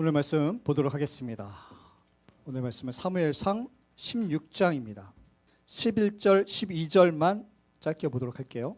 오늘 말씀 보도록 하겠습니다. 오늘 말씀은 사무엘상 16장입니다. 11절, 12절만 짧게 보도록 할게요.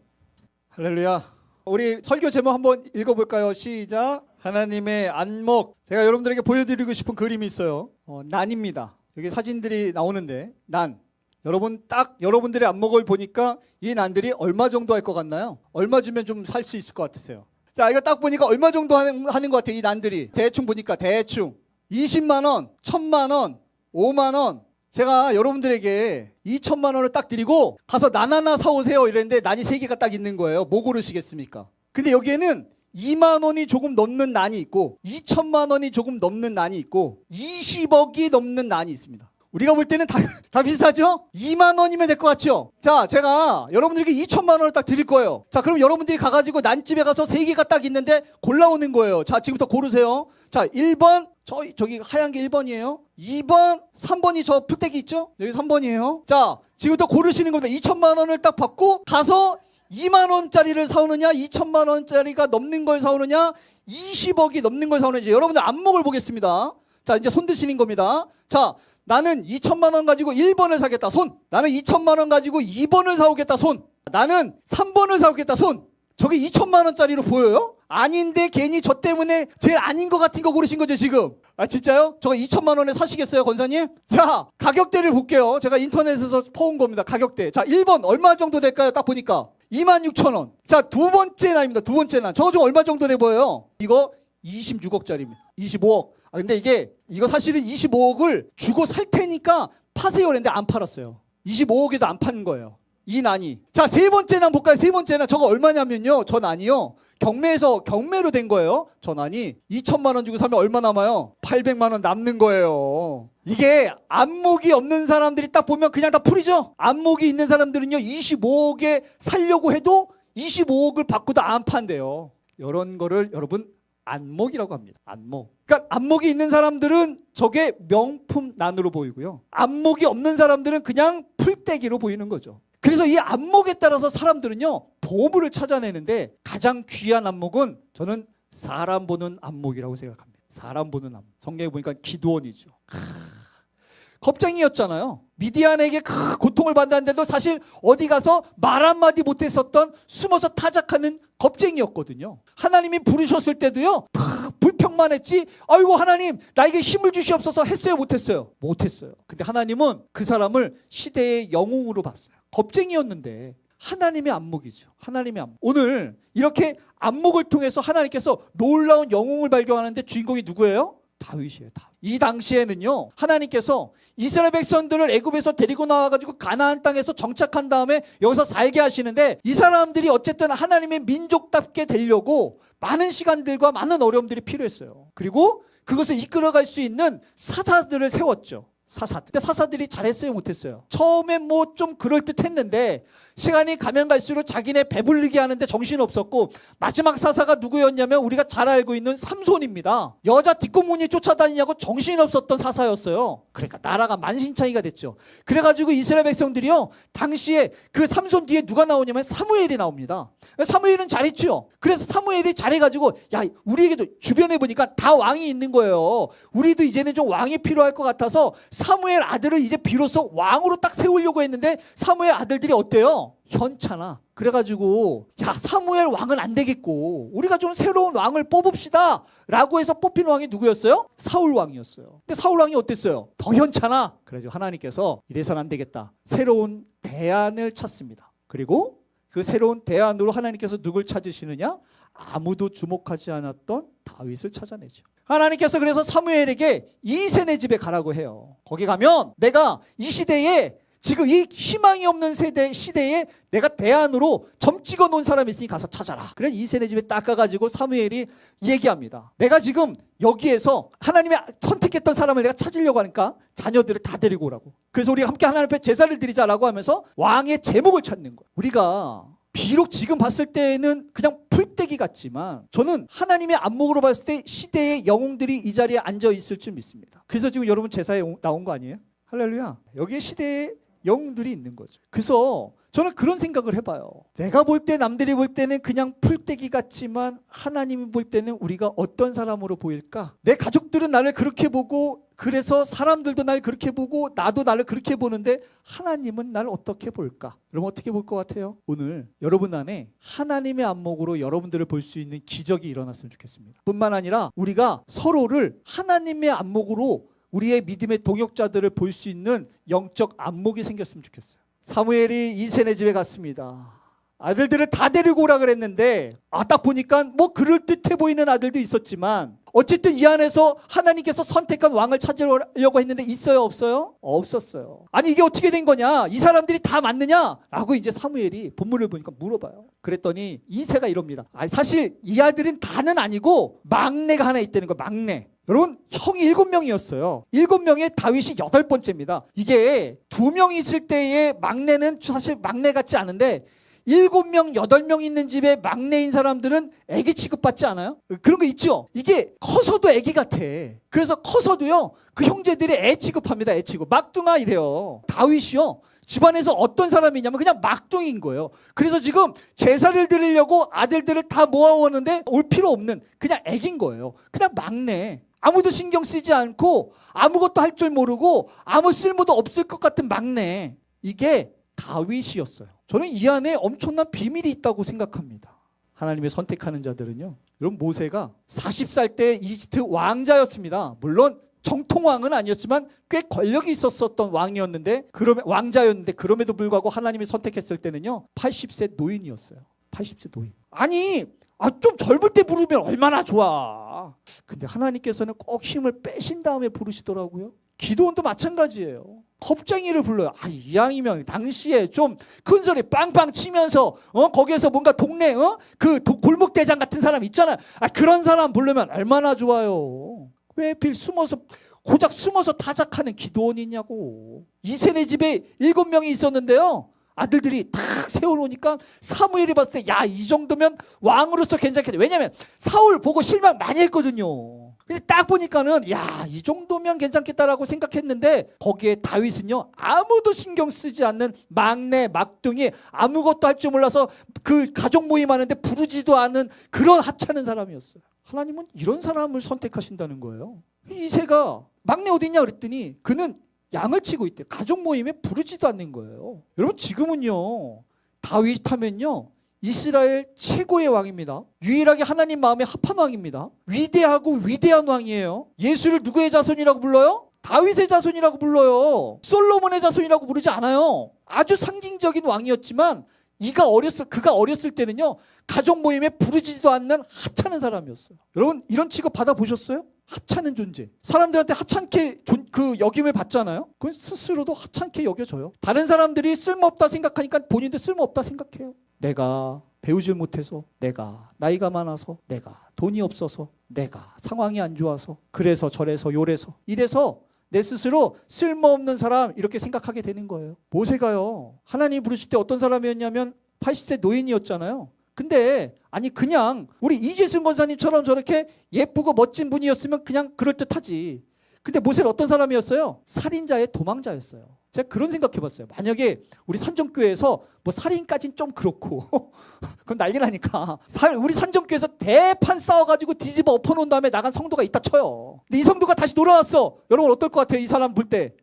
할렐루야. 우리 설교 제목 한번 읽어볼까요? 시작. 하나님의 안목. 제가 여러분들에게 보여드리고 싶은 그림이 있어요. 어, 난입니다. 여기 사진들이 나오는데 난. 여러분 딱 여러분들의 안목을 보니까 이 난들이 얼마 정도 할 것 같나요? 얼마 주면 좀 살 수 있을 것 같으세요? 자 이거 딱 보니까 얼마 정도 하는, 하는 것 같아요 이 난들이? 대충 보니까 대충. 20만 원, 1000만 원, 5만 원. 제가 여러분들에게 2천만 원을 딱 드리고 가서 난 하나 사오세요 이랬는데 난이 세 개가 딱 있는 거예요. 뭐 고르시겠습니까? 근데 여기에는 2만 원이 조금 넘는 난이 있고 2천만 원이 조금 넘는 난이 있고 20억이 넘는 난이 있습니다 우리가 볼 때는 다, 다 비슷하죠? 2만 원이면 될 것 같죠? 자, 제가 여러분들에게 2천만 원을 딱 드릴 거예요. 자, 그럼 여러분들이 가가지고 난집에 가서 세 개가 딱 있는데 골라오는 거예요. 자, 지금부터 고르세요. 자, 1번, 저, 저기 하얀 게 1번이에요. 2번, 3번이 저 풀떼기 있죠? 여기 3번이에요. 자, 지금부터 고르시는 겁니다. 2천만 원을 딱 받고 가서 2만 원짜리를 사오느냐, 2천만 원짜리가 넘는 걸 사오느냐, 20억이 넘는 걸 사오느냐. 여러분들 안목을 보겠습니다. 자, 이제 손 드시는 겁니다. 자, 나는 2천만 원 가지고 1번을 사겠다. 손. 나는 2천만 원 가지고 2번을 사오겠다. 손. 나는 3번을 사오겠다. 손. 저게 2천만 원짜리로 보여요? 아닌데 괜히 저 때문에 제일 아닌 것 같은 거 고르신 거죠 지금? 아 진짜요? 저거 2천만 원에 사시겠어요 권사님? 자 가격대를 볼게요. 제가 인터넷에서 퍼온 겁니다. 가격대. 자 1번 얼마 정도 될까요? 딱 보니까 2만 6천 원. 자 두 번째 난입니다. 두 번째 난. 저거 좀 얼마 정도 돼 보여요? 이거 26억짜리입니다. 25억. 아 근데 이게 이거 사실은 25억을 주고 살 테니까 파세요 그랬는데 안 팔았어요. 25억에도 안 파는 거예요. 이 난이. 자, 세 번째 난 볼까요? 세 번째 난 저거 얼마냐면요. 저 난이요. 경매에서 경매로 된 거예요. 저 난이 2천만 원 주고 사면 얼마 남아요? 800만 원 남는 거예요. 이게 안목이 없는 사람들이 딱 보면 그냥 다 풀이죠. 안목이 있는 사람들은요. 25억에 살려고 해도 25억을 받고도 안 판대요. 이런 거를 여러분 안목이라고 합니다. 안목. 그러니까 안목이 있는 사람들은 저게 명품 난으로 보이고요. 안목이 없는 사람들은 그냥 풀떼기로 보이는 거죠. 그래서 이 안목에 따라서 사람들은요 보물을 찾아내는데 가장 귀한 안목은 저는 사람 보는 안목이라고 생각합니다. 사람 보는 안목. 성경에 보니까 기도원이죠. 크, 겁쟁이였잖아요. 미디안에게 그 고통을 받았는데도 사실 어디 가서 말 한마디 못했었던 숨어서 타작하는 겁쟁이였거든요. 하나님이 부르셨을 때도요, 팍 불평만 했지, 아이고 하나님, 나에게 힘을 주시옵소서 했어요, 못했어요? 못했어요. 근데 하나님은 그 사람을 시대의 영웅으로 봤어요. 겁쟁이였는데 하나님의 안목이죠. 하나님의 안목. 오늘 이렇게 안목을 통해서 하나님께서 놀라운 영웅을 발견하는데 주인공이 누구예요? 다윗이에요. 다윗. 이 당시에는요 하나님께서 이스라엘 백성들을 애굽에서 데리고 나와 가지고 가나안 땅에서 정착한 다음에 여기서 살게 하시는데 이 사람들이 어쨌든 하나님의 민족답게 되려고 많은 시간들과 많은 어려움들이 필요했어요. 그리고 그것을 이끌어갈 수 있는 사사들을 세웠죠. 사사. 근데 사사들이 잘했어요, 못했어요? 처음엔 뭐 좀 그럴듯 했는데 시간이 가면 갈수록 자기네 배불리게 하는데 정신 없었고 마지막 사사가 누구였냐면 우리가 잘 알고 있는 삼손입니다. 여자 뒷공문이 쫓아다니냐고 정신 없었던 사사였어요. 그러니까 나라가 만신창이가 됐죠. 그래가지고 이스라엘 백성들이요 당시에 그 삼손 뒤에 누가 나오냐면 사무엘이 나옵니다. 사무엘은 잘했죠. 그래서 사무엘이 잘해가지고 야 우리에게도 주변에 보니까 다 왕이 있는 거예요. 우리도 이제는 좀 왕이 필요할 것 같아서 사무엘 아들을 이제 비로소 왕으로 딱 세우려고 했는데 사무엘 아들들이 어때요? 현찮아. 그래가지고 야 사무엘 왕은 안 되겠고 우리가 좀 새로운 왕을 뽑읍시다라고 해서 뽑힌 왕이 누구였어요? 사울 왕이었어요. 근데 사울 왕이 어땠어요? 더 현찮아. 그래서 하나님께서 이래선 안 되겠다. 새로운 대안을 찾습니다. 그리고 그 새로운 대안으로 하나님께서 누굴 찾으시느냐? 아무도 주목하지 않았던 다윗을 찾아내죠. 하나님께서 그래서 사무엘에게 이세네 집에 가라고 해요. 거기 가면 내가 이 시대에 지금 이 희망이 없는 세대 시대에 내가 대안으로 점 찍어 놓은 사람이 있으니 가서 찾아라. 그래 이세네 집에 딱 가가지고 사무엘이 얘기합니다. 내가 지금 여기에서 하나님이 선택했던 사람을 내가 찾으려고 하니까 자녀들을 다 데리고 오라고. 그래서 우리가 함께 하나님 앞에 제사를 드리자라고 하면서 왕의 제목을 찾는 거예요. 우리가 비록 지금 봤을 때는 그냥 풀떼기 같지만 저는 하나님의 안목으로 봤을 때 시대의 영웅들이 이 자리에 앉아 있을 줄 믿습니다. 그래서 지금 여러분 제사에 오- 나온 거 아니에요? 할렐루야. 여기에 시대의 영웅들이 있는 거죠. 그래서 저는 그런 생각을 해봐요. 내가 볼 때 남들이 볼 때는 그냥 풀떼기 같지만 하나님이 볼 때는 우리가 어떤 사람으로 보일까? 내 가족들은 나를 그렇게 보고 그래서 사람들도 날 그렇게 보고 나도 나를 그렇게 보는데 하나님은 날 어떻게 볼까? 그럼 어떻게 볼 것 같아요? 오늘 여러분 안에 하나님의 안목으로 여러분들을 볼 수 있는 기적이 일어났으면 좋겠습니다. 뿐만 아니라 우리가 서로를 하나님의 안목으로 우리의 믿음의 동역자들을 볼 수 있는 영적 안목이 생겼으면 좋겠어요. 사무엘이 이세네 집에 갔습니다. 아들들을 다 데리고 오라 그랬는데 아 딱 보니까 뭐 그럴 듯해 보이는 아들도 있었지만 어쨌든 이 안에서 하나님께서 선택한 왕을 찾으려고 했는데 있어요 없어요? 없었어요. 아니 이게 어떻게 된 거냐? 이 사람들이 다 맞느냐? 라고 이제 사무엘이 본문을 보니까 물어봐요. 그랬더니 이세가 이럽니다. 아 사실 이 아들은 다는 아니고 막내가 하나 있다는 거 막내. 여러분 형이 일곱 명이었어요. 일곱 명의 다윗이 여덟 번째입니다. 이게 두 명 있을 때의 막내는 사실 막내 같지 않은데 일곱 명, 여덟 명 있는 집에 막내인 사람들은 애기 취급받지 않아요? 그런 거 있죠? 이게 커서도 애기 같아. 그래서 커서도요, 그 형제들이 애 취급합니다, 애 취급. 막둥아 이래요. 다윗이요. 집안에서 어떤 사람이냐면 그냥 막둥이인 거예요. 그래서 지금 제사를 드리려고 아들들을 다 모아오는데 올 필요 없는 그냥 애긴 거예요. 그냥 막내. 아무도 신경 쓰지 않고 아무것도 할 줄 모르고 아무 쓸모도 없을 것 같은 막내. 이게 다윗이었어요. 저는 이 안에 엄청난 비밀이 있다고 생각합니다. 하나님의 선택하는 자들은요. 여러분 모세가 40살 때 이집트 왕자였습니다. 물론 정통 왕은 아니었지만 꽤 권력이 있었었던 왕이었는데 그럼 왕자였는데 그럼에도 불구하고 하나님이 선택했을 때는요. 80세 노인이었어요. 80세 노인. 아니 아, 좀 젊을 때 부르면 얼마나 좋아. 근데 하나님께서는 꼭 힘을 빼신 다음에 부르시더라고요. 기도원도 마찬가지예요. 겁쟁이를 불러요. 아, 이왕이면 당시에 좀 큰 소리 빵빵 치면서 어 거기에서 뭔가 동네 어그 골목 대장 같은 사람 있잖아요. 아 그런 사람 부르면 얼마나 좋아요. 왜 하필 숨어서 고작 숨어서 타작하는 기도원이냐고. 이세네 집에 일곱 명이 있었는데요. 아들들이 탁 세워놓으니까 사무엘이 봤을 때 야 이 정도면 왕으로서 괜찮겠다. 왜냐면 사울 보고 실망 많이 했거든요. 근데 딱 보니까는 야 이 정도면 괜찮겠다라고 생각했는데 거기에 다윗은요 아무도 신경 쓰지 않는 막내 막둥이 아무것도 할 줄 몰라서 그 가족 모임 하는데 부르지도 않은 그런 하찮은 사람이었어요. 하나님은 이런 사람을 선택하신다는 거예요. 이세가 막내 어디 있냐 그랬더니 그는 양을 치고 있대. 가족 모임에 부르지도 않는 거예요. 여러분 지금은요. 다윗 하면요. 이스라엘 최고의 왕입니다. 유일하게 하나님 마음에 합한 왕입니다. 위대하고 위대한 왕이에요. 예수를 누구의 자손이라고 불러요? 다윗의 자손이라고 불러요. 솔로몬의 자손이라고 부르지 않아요. 아주 상징적인 왕이었지만 이가 어렸을 그가 어렸을 때는요 가족 모임에 부르지도 않는 하찮은 사람이었어요. 여러분 이런 취급 받아 보셨어요? 하찮은 존재. 사람들한테 하찮게 존, 그 여김을 받잖아요. 그건 스스로도 하찮게 여겨져요. 다른 사람들이 쓸모없다 생각하니까 본인도 쓸모없다 생각해요. 내가 배우질 못해서, 내가 나이가 많아서, 내가 돈이 없어서, 내가 상황이 안 좋아서, 그래서 저래서 요래서 이래서 내 스스로 쓸모없는 사람 이렇게 생각하게 되는 거예요. 모세가요. 하나님 부르실 때 어떤 사람이었냐면 80세 노인이었잖아요. 근데 아니 그냥 우리 이재승 권사님처럼 저렇게 예쁘고 멋진 분이었으면 그냥 그럴듯하지. 근데 모세는 어떤 사람이었어요? 살인자의 도망자였어요. 제가 그런 생각해봤어요. 만약에 우리 산정교회에서 뭐 살인까진 좀 그렇고 그건 난리 나니까 우리 산정교회에서 대판 싸워가지고 뒤집어 엎어놓은 다음에 나간 성도가 있다 쳐요. 근데 이 성도가 다시 돌아왔어. 여러분 어떨 것 같아요? 이 사람 볼 때.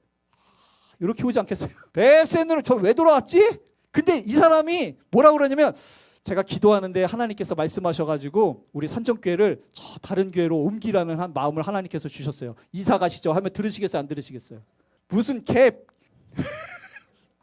이렇게 오지 않겠어요? 랩센으로 저 왜 돌아왔지? 근데 이 사람이 뭐라 그러냐면 제가 기도하는데 하나님께서 말씀하셔가지고 우리 산정교회를 저 다른 교회로 옮기라는 한 마음을 하나님께서 주셨어요. 이사 가시죠 하면 들으시겠어요? 안 들으시겠어요? 무슨 개?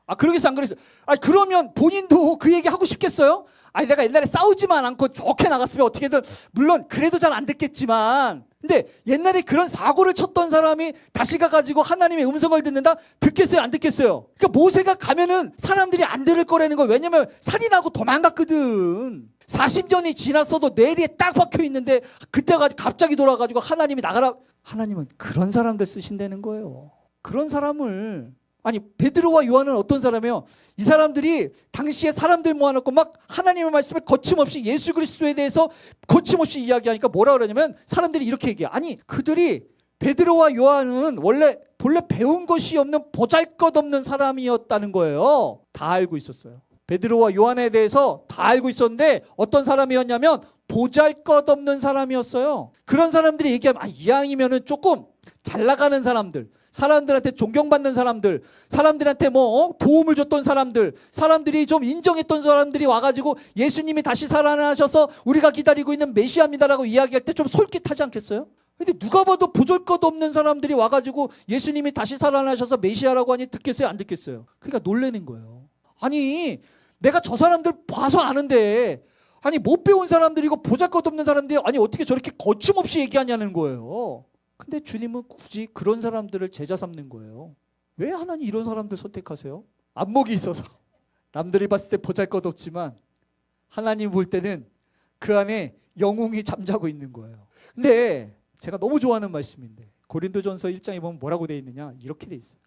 아 그러겠어 안 그러겠어? 아 그러면 본인도 그 얘기 하고 싶겠어요? 아니 내가 옛날에 싸우지만 않고 좋게 나갔으면 어떻게든 물론 그래도 잘안 됐겠지만 근데 옛날에 그런 사고를 쳤던 사람이 다시 가가지고 하나님의 음성을 듣는다 듣겠어요 안 듣겠어요? 그러니까 모세가 가면은 사람들이 안 들을 거라는 거예요 왜냐면 살인하고 도망갔거든 40년이 지났어도 내리에 딱 박혀 있는데 그때가 갑자기 돌아가지고 하나님이 나가라 하나님은 그런 사람들 쓰신다는 거예요 그런 사람을 아니 베드로와 요한은 어떤 사람이에요? 이 사람들이 당시에 사람들 모아놓고 막 하나님의 말씀을 거침없이 예수 그리스도에 대해서 거침없이 이야기하니까 뭐라 그러냐면 사람들이 이렇게 얘기해. 아니 그들이 베드로와 요한은 원래 본래 배운 것이 없는 보잘것없는 사람이었다는 거예요. 다 알고 있었어요. 베드로와 요한에 대해서 다 알고 있었는데 어떤 사람이었냐면 보잘것없는 사람이었어요. 그런 사람들이 얘기하면 아, 이왕이면은 조금 잘 나가는 사람들, 사람들한테 존경받는 사람들, 사람들한테 뭐 어? 도움을 줬던 사람들, 사람들이 좀 인정했던 사람들이 와가지고 예수님이 다시 살아나셔서 우리가 기다리고 있는 메시아입니다라고 이야기할 때 좀 솔깃하지 않겠어요? 근데 누가 봐도 보잘것 없는 사람들이 와가지고 예수님이 다시 살아나셔서 메시아라고 하니 듣겠어요, 안 듣겠어요? 그러니까 놀래는 거예요. 아니 내가 저 사람들 봐서 아는데 아니 못 배운 사람들이고 보잘것없는 사람들이 아니 어떻게 저렇게 거침없이 얘기하냐는 거예요. 근데 주님은 굳이 그런 사람들을 제자 삼는 거예요. 왜 하나님 이런 사람들 선택하세요? 안목이 있어서 남들이 봤을 때 보잘것없지만 하나님 볼 때는 그 안에 영웅이 잠자고 있는 거예요. 근데 제가 너무 좋아하는 말씀인데 고린도전서 1장에 보면 뭐라고 돼 있느냐 이렇게 돼 있어요.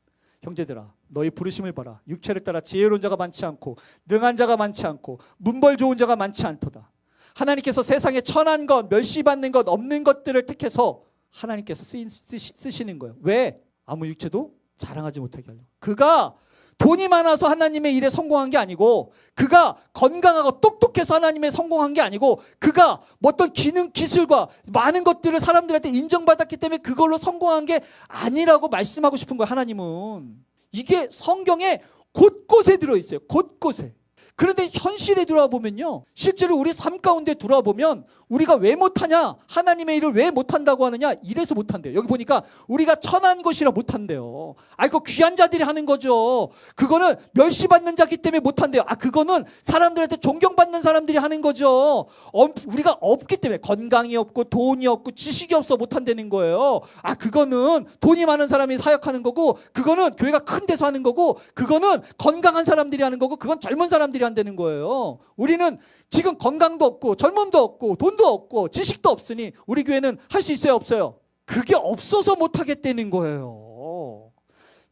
형제들아 너희 부르심을 봐라 육체를 따라 지혜로운 자가 많지 않고 능한 자가 많지 않고 문벌 좋은 자가 많지 않도다 하나님께서 세상에 천한 것 멸시받는 것 없는 것들을 택해서 하나님께서 쓰시, 쓰시 는 거예요. 왜? 아무 육체도 자랑하지 못하게 하려고. 그가 돈이 많아서 하나님의 일에 성공한 게 아니고 그가 건강하고 똑똑해서 하나님의 성공한 게 아니고 그가 뭐 어떤 기능 기술과 많은 것들을 사람들한테 인정받았기 때문에 그걸로 성공한 게 아니라고 말씀하고 싶은 거예요 하나님은. 이게 성경에 곳곳에 들어 있어요. 곳곳에 그런데 현실에 들어보면요 실제로 우리 삶 가운데 들어보면 우리가 왜 못하냐 하나님의 일을 왜 못한다고 하느냐 이래서 못한대요. 여기 보니까 우리가 천한 것이라 못한대요. 아 이거 귀한 자들이 하는 거죠. 그거는 멸시받는 자기 때문에 못한대요. 아 그거는 사람들한테 존경받는 사람들이 하는 거죠. 엄- 우리가 없기 때문에 건강이 없고 돈이 없고 지식이 없어 못한다는 거예요. 아 그거는 돈이 많은 사람이 사역하는 거고 그거는 교회가 큰 데서 하는 거고 그거는 건강한 사람들이 하는 거고 그건 젊은 사람들이 한다는 거예요. 우리는 지금 건강도 없고 젊음도 없고 돈도 없고 지식도 없으니 우리 교회는 할 수 있어요 없어요? 그게 없어서 못 하겠다는 거예요.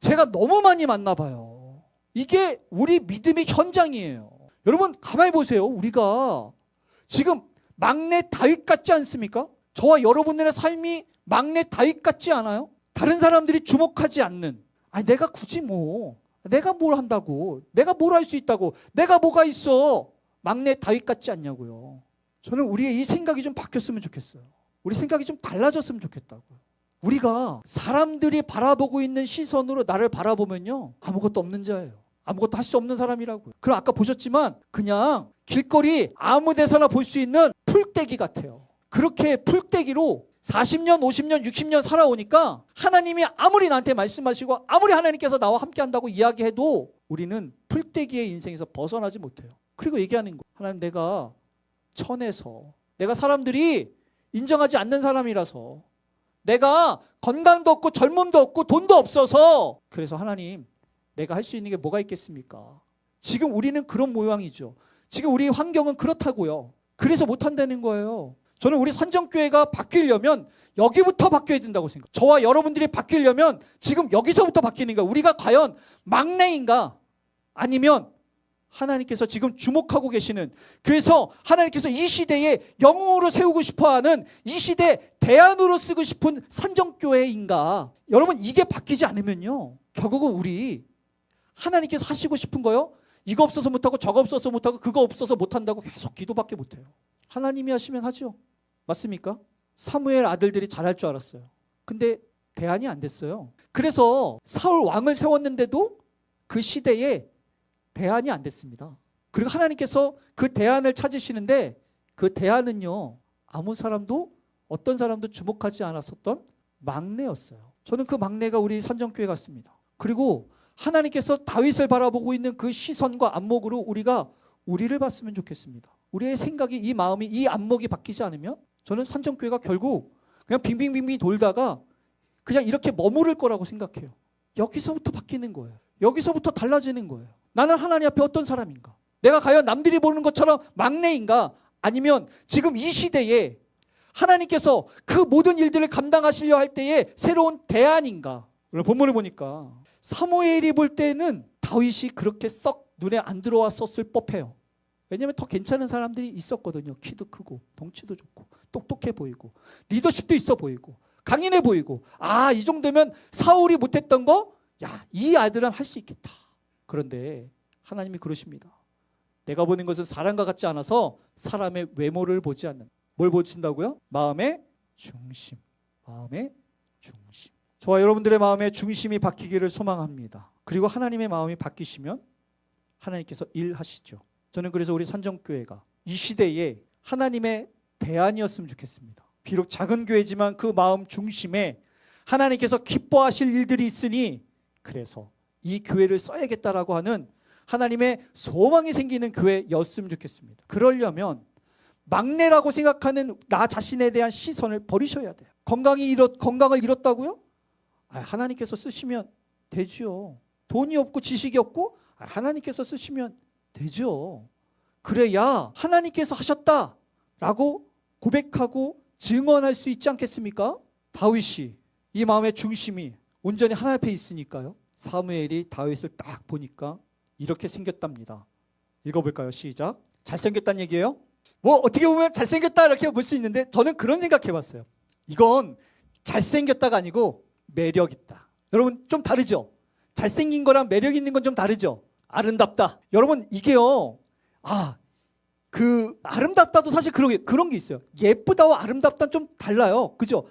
제가 너무 많이 만나 봐요. 이게 우리 믿음의 현장이에요. 여러분 가만히 보세요. 우리가 지금 막내 다윗 같지 않습니까? 저와 여러분들의 삶이 막내 다윗 같지 않아요? 다른 사람들이 주목하지 않는. 아니 내가 굳이 뭐 내가 뭘 한다고? 내가 뭘 할 수 있다고? 내가 뭐가 있어? 막내 다윗 같지 않냐고요. 저는 우리의 이 생각이 좀 바뀌었으면 좋겠어요. 우리 생각이 좀 달라졌으면 좋겠다고요 우리가 사람들이 바라보고 있는 시선으로 나를 바라보면요 아무것도 없는 자예요. 아무것도 할 수 없는 사람이라고요. 그럼 아까 보셨지만 그냥 길거리 아무 데서나 볼 수 있는 풀떼기 같아요. 그렇게 풀떼기로 40년, 50년, 60년 살아오니까 하나님이 아무리 나한테 말씀하시고 아무리 하나님께서 나와 함께 한다고 이야기해도 우리는 풀떼기의 인생에서 벗어나지 못해요. 그리고 얘기하는 거. 하나님 내가 천해서 내가 사람들이 인정하지 않는 사람이라서 내가 건강도 없고 젊음도 없고 돈도 없어서 그래서 하나님 내가 할 수 있는 게 뭐가 있겠습니까? 지금 우리는 그런 모양이죠. 지금 우리 환경은 그렇다고요. 그래서 못 한다는 거예요. 저는 우리 산정교회가 바뀌려면 여기부터 바뀌어야 된다고 생각. 저와 여러분들이 바뀌려면 지금 여기서부터 바뀌는 거예요. 우리가 과연 막내인가? 아니면 하나님께서 지금 주목하고 계시는 그래서 하나님께서 이 시대에 영웅으로 세우고 싶어 하는 이 시대 대안으로 쓰고 싶은 산정교회인가? 여러분 이게 바뀌지 않으면요. 결국은 우리 하나님께서 하시고 싶은 거요. 이거 없어서 못하고 저거 없어서 못하고 그거 없어서 못한다고 계속 기도밖에 못해요 하나님이 하시면 하죠 맞습니까? 사무엘 아들들이 잘할 줄 알았어요 근데 대안이 안 됐어요 그래서 사울 왕을 세웠는데도 그 시대에 대안이 안 됐습니다. 그리고 하나님께서 그 대안을 찾으시는데 그 대안은요 아무 사람도 어떤 사람도 주목하지 않았었던 막내였어요. 저는 그 막내가 우리 선정교회 같습니다. 그리고 하나님께서 다윗을 바라보고 있는 그 시선과 안목으로 우리가 우리를 봤으면 좋겠습니다. 우리의 생각이 이 마음이 이 안목이 바뀌지 않으면 저는 산정교회가 결국 그냥 빙빙빙빙 돌다가 그냥 이렇게 머무를 거라고 생각해요. 여기서부터 바뀌는 거예요. 여기서부터 달라지는 거예요. 나는 하나님 앞에 어떤 사람인가? 내가 과연 남들이 보는 것처럼 막내인가? 아니면 지금 이 시대에 하나님께서 그 모든 일들을 감당하시려 할 때에 새로운 대안인가? 본문을 보니까 사무엘이 볼 때는 다윗이 그렇게 썩 눈에 안 들어왔었을 법해요. 왜냐하면 더 괜찮은 사람들이 있었거든요. 키도 크고 덩치도 좋고 똑똑해 보이고 리더십도 있어 보이고 강인해 보이고 아 이 정도면 사울이 못했던 거 야 이 아들은 할 수 있겠다. 그런데 하나님이 그러십니다. 내가 보는 것은 사람과 같지 않아서 사람의 외모를 보지 않는. 뭘 보신다고요? 마음의 중심. 마음의 중심. 저와 여러분들의 마음의 중심이 바뀌기를 소망합니다. 그리고 하나님의 마음이 바뀌시면 하나님께서 일하시죠. 저는 그래서 우리 산정교회가 이 시대에 하나님의 대안이었으면 좋겠습니다. 비록 작은 교회지만 그 마음 중심에 하나님께서 기뻐하실 일들이 있으니 그래서 이 교회를 써야겠다라고 하는 하나님의 소망이 생기는 교회였으면 좋겠습니다. 그러려면 막내라고 생각하는 나 자신에 대한 시선을 버리셔야 돼요. 건강이 잃었 건강을 잃었다고요? 아, 하나님께서 쓰시면 되죠. 돈이 없고 지식이 없고 아, 하나님께서 쓰시면 되죠. 그래야 하나님께서 하셨다라고 고백하고 증언할 수 있지 않겠습니까? 다윗이 이 마음의 중심이 온전히 하나님 앞에 있으니까요. 사무엘이 다윗을 딱 보니까 이렇게 생겼답니다. 읽어볼까요? 시작. 잘생겼다는 얘기예요? 뭐 어떻게 보면 잘생겼다 이렇게 볼 수 있는데 저는 그런 생각해봤어요. 이건 잘생겼다가 아니고 매력 있다. 여러분 좀 다르죠? 잘생긴 거랑 매력 있는 건 좀 다르죠? 아름답다. 여러분 이게요. 아, 그 아름답다도 사실 그런 게 그런 게 있어요. 예쁘다와 아름답다는 좀 달라요. 그죠?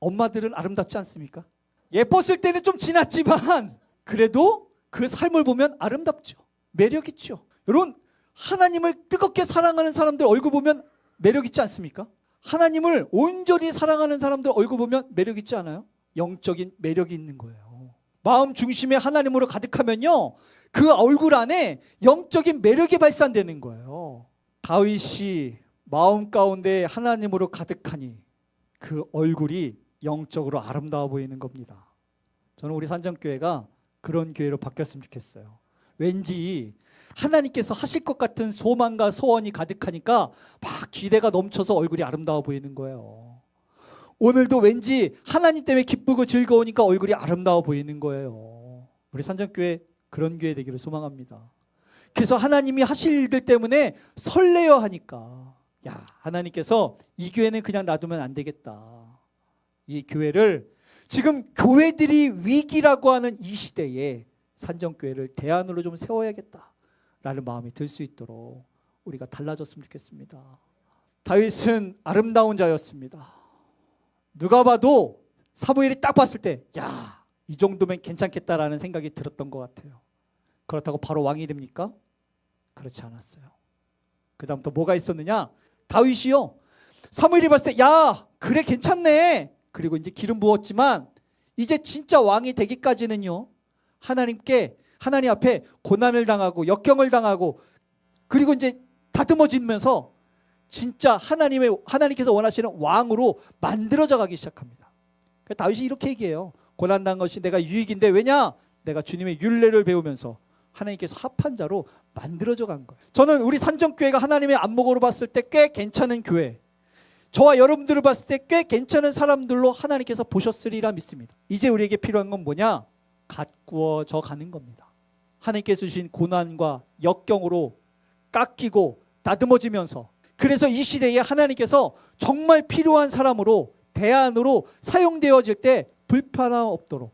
엄마들은 아름답지 않습니까? 예뻤을 때는 좀 지났지만 그래도 그 삶을 보면 아름답죠. 매력 있죠. 여러분 하나님을 뜨겁게 사랑하는 사람들 얼굴 보면 매력 있지 않습니까? 하나님을 온전히 사랑하는 사람들 얼굴 보면 매력 있지 않아요? 영적인 매력이 있는 거예요. 마음 중심에 하나님으로 가득하면요. 그 얼굴 안에 영적인 매력이 발산되는 거예요. 다윗이 마음 가운데 하나님으로 가득하니 그 얼굴이 영적으로 아름다워 보이는 겁니다. 저는 우리 산정교회가 그런 교회로 바뀌었으면 좋겠어요. 왠지 하나님께서 하실 것 같은 소망과 소원이 가득하니까 막 기대가 넘쳐서 얼굴이 아름다워 보이는 거예요. 오늘도 왠지 하나님 때문에 기쁘고 즐거우니까 얼굴이 아름다워 보이는 거예요. 우리 산정교회 그런 교회 되기를 소망합니다. 그래서 하나님이 하실 일들 때문에 설레어 하니까 야 하나님께서 이 교회는 그냥 놔두면 안 되겠다. 이 교회를 지금 교회들이 위기라고 하는 이 시대에 산정교회를 대안으로 좀 세워야겠다라는 마음이 들 수 있도록 우리가 달라졌으면 좋겠습니다. 다윗은 아름다운 자였습니다. 누가 봐도 사무엘이 딱 봤을 때, 야, 이 정도면 괜찮겠다라는 생각이 들었던 것 같아요. 그렇다고 바로 왕이 됩니까? 그렇지 않았어요. 그 다음부터 뭐가 있었느냐? 다윗이요. 사무엘이 봤을 때, 야, 그래 괜찮네. 그리고 이제 기름 부었지만 이제 진짜 왕이 되기까지는요. 하나님께 하나님 앞에 고난을 당하고 역경을 당하고 그리고 이제 다듬어지면서 진짜 하나님의 하나님께서 원하시는 왕으로 만들어져 가기 시작합니다. 그래서 다윗이 이렇게 얘기해요. 고난 당한 것이 내가 유익인데 왜냐? 내가 주님의 윤례를 배우면서 하나님께서 합한 자로 만들어져 간 거예요. 저는 우리 산정교회가 하나님의 안목으로 봤을 때 꽤 괜찮은 교회. 저와 여러분들을 봤을 때 꽤 괜찮은 사람들로 하나님께서 보셨으리라 믿습니다. 이제 우리에게 필요한 건 뭐냐? 가꾸어져 가는 겁니다. 하나님께서 주신 고난과 역경으로 깎이고 다듬어지면서 그래서 이 시대에 하나님께서 정말 필요한 사람으로 대안으로 사용되어질 때 불편함 없도록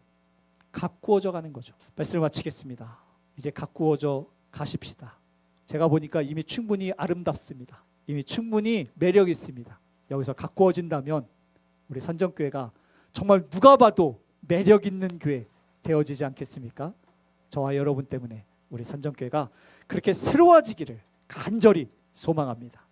가꾸어져 가는 거죠. 말씀을 마치겠습니다. 이제 가꾸어져 가십시다. 제가 보니까 이미 충분히 아름답습니다. 이미 충분히 매력 있습니다. 여기서 가꾸어진다면 우리 산정교회가 정말 누가 봐도 매력 있는 교회 되어지지 않겠습니까? 저와 여러분 때문에 우리 산정교회가 그렇게 새로워지기를 간절히 소망합니다.